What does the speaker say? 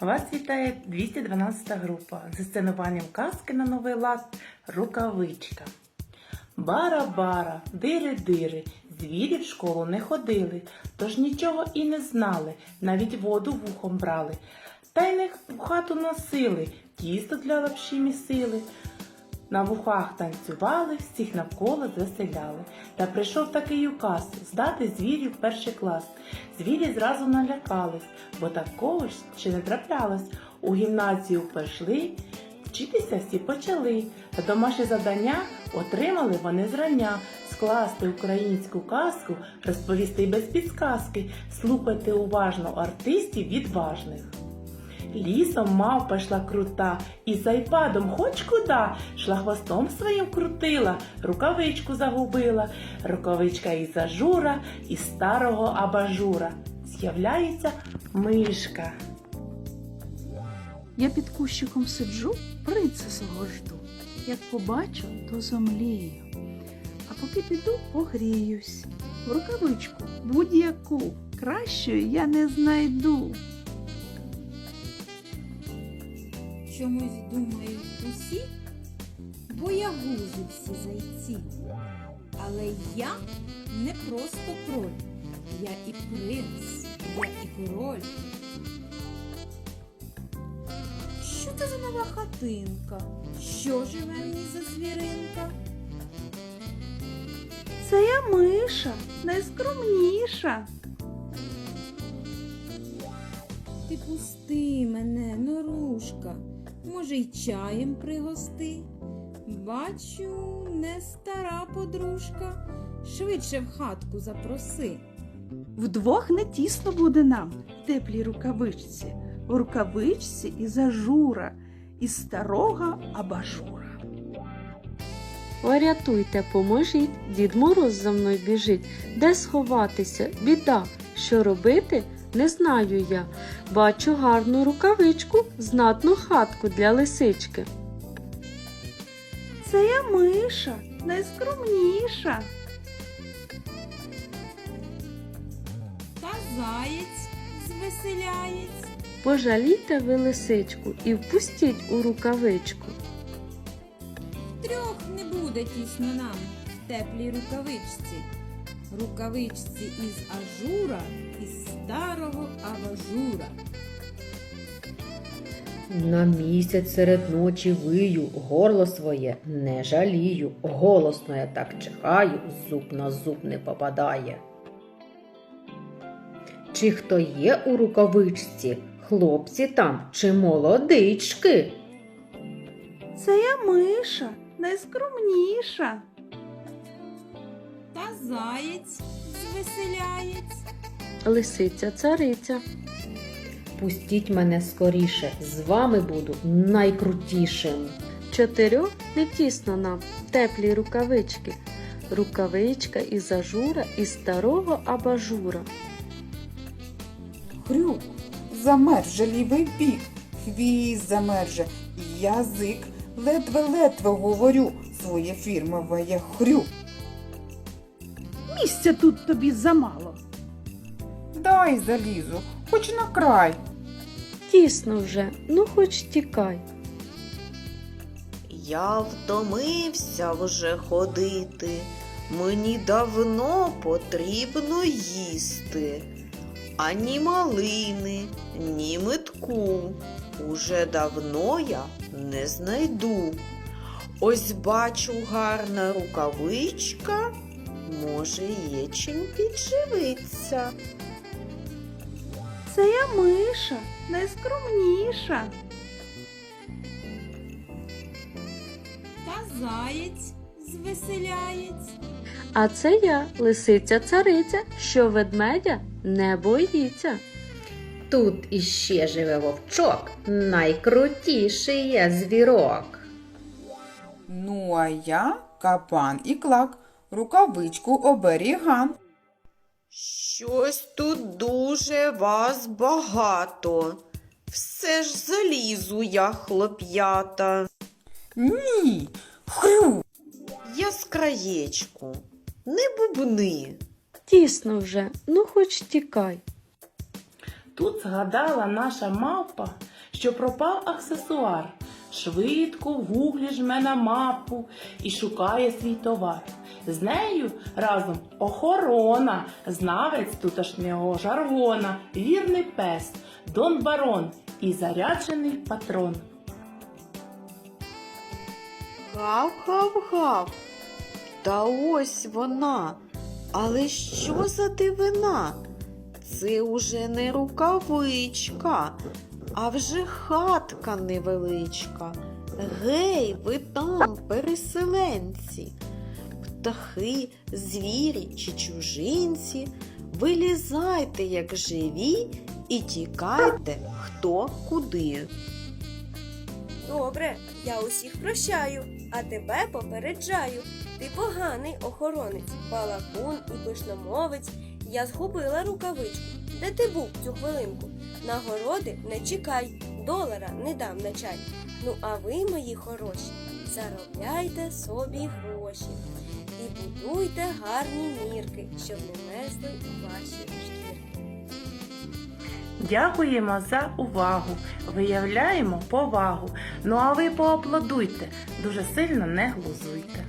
Вас вітає 212 група зі сценуванням казки на новий лад Рукавичка. Бара-бара, дири-дири, звірі в школу не ходили, тож нічого і не знали, навіть воду вухом брали. Та й не в хату носили, тісто для лапші місили. На вухах танцювали, всіх навколо звеселяли. Та прийшов такий указ здати звірів перший клас. Звірі зразу налякались, бо такого ж ще не траплялось. У гімназію пішли, вчитися всі почали. Та домашнє завдання отримали вони зрання. Скласти українську казку, розповісти без підсказки, слухайте уважно артистів відважних. Лісом мавпа йшла крута, і з айпадом хоч куда, шла хвостом своїм крутила, рукавичку загубила, рукавичка із ажура, із старого абажура. З'являється мишка. Я під кущиком сиджу, принца свого жду. Як побачу, то зомлію. А поки піду, погріюсь. В рукавичку будь-яку кращою я не знайду. Чомусь думають усі, боягузи всі зайці. Але я не просто троль, я і принц, я і король. Що це за нова хатинка? Що живе в за звіринка? Це я миша, найскромніша. Ти пусти мене, норушка, може, й чаєм пригости. Бачу, не стара подружка, швидше в хатку запроси. Вдвох не тісно буде нам в теплій рукавичці, в рукавичці із ажура, із старого абажура. Порятуйте, поможіть, Дід Мороз за мною біжить. Де сховатися? Біда. Що робити? Не знаю я. Бачу гарну рукавичку, знатну хатку для лисички. Це я миша, найскромніша. Та заєць звеселяєць. Пожалійте ви лисичку і впустіть у рукавичку. Трьох не буде тісно нам в теплій рукавичці. Рукавичці із ажура, із старого абажура. На місяць серед ночі вию, горло своє не жалію, голосно я так чихаю, зуб на зуб не попадає. Чи хто є у рукавичці, хлопці там чи молодички? Це я миша, найскромніша. Та заєць звеселяєць. Лисиця цариця. Пустіть мене скоріше, з вами буду найкрутішим. Чотирьох не тісно нам теплі рукавички. Рукавичка із ажура із старого абажура. Хрюк, замерже лівий бік, хвіст замерже, язик ледве-ледве говорю своє фірмове я хрюк. Місця тут тобі замало. Дай залізу, хоч на край. Тісно вже, ну хоч тікай. Я втомився вже ходити. Мені давно потрібно їсти. Ані малини, ні метку. Уже давно я не знайду. Ось бачу гарна рукавичка, може, є чим підживиться. Це я миша, найскромніша. Та заєць звеселяється. А це я, лисиця цариця, що ведмедя не боїться. Тут іще живе вовчок, найкрутіший я звірок. Ну, а я капан і клак, рукавичку оберіган. Щось тут дуже вас багато. Все ж залізу я, хлоп'ята. Ні, хрюк. Я з краєчку, не бубни. Тісно вже, ну хоч тікай. Тут згадала наша мавпа, що пропав аксесуар. Швидко в гуглі жме на мапу і шукає свій товар. З нею разом охорона, знавець тутошнього жаргона, вірний пес, Дон Барон і заряджений патрон. Гав-гав-гав. Та ось вона. Але що за дивина? Це уже не рукавичка, а вже хатка невеличка. Гей, ви там, переселенці, птахи, звірі чи чужинці, вилізайте, як живі, і тікайте хто куди. Добре, я усіх прощаю, а тебе попереджаю. Ти поганий охоронець, балакун і пишномовець. Я згубила рукавичку. Де ти був цю хвилинку? Нагороди не чекай, долара не дам на чай. Ну а ви, мої хороші, заробляйте собі гроші будуйте гарні мірки, щоб не мерзли ваші шкірки. Дякуємо за увагу, виявляємо повагу. Ну а ви поаплодуйте, дуже сильно не глузуйте.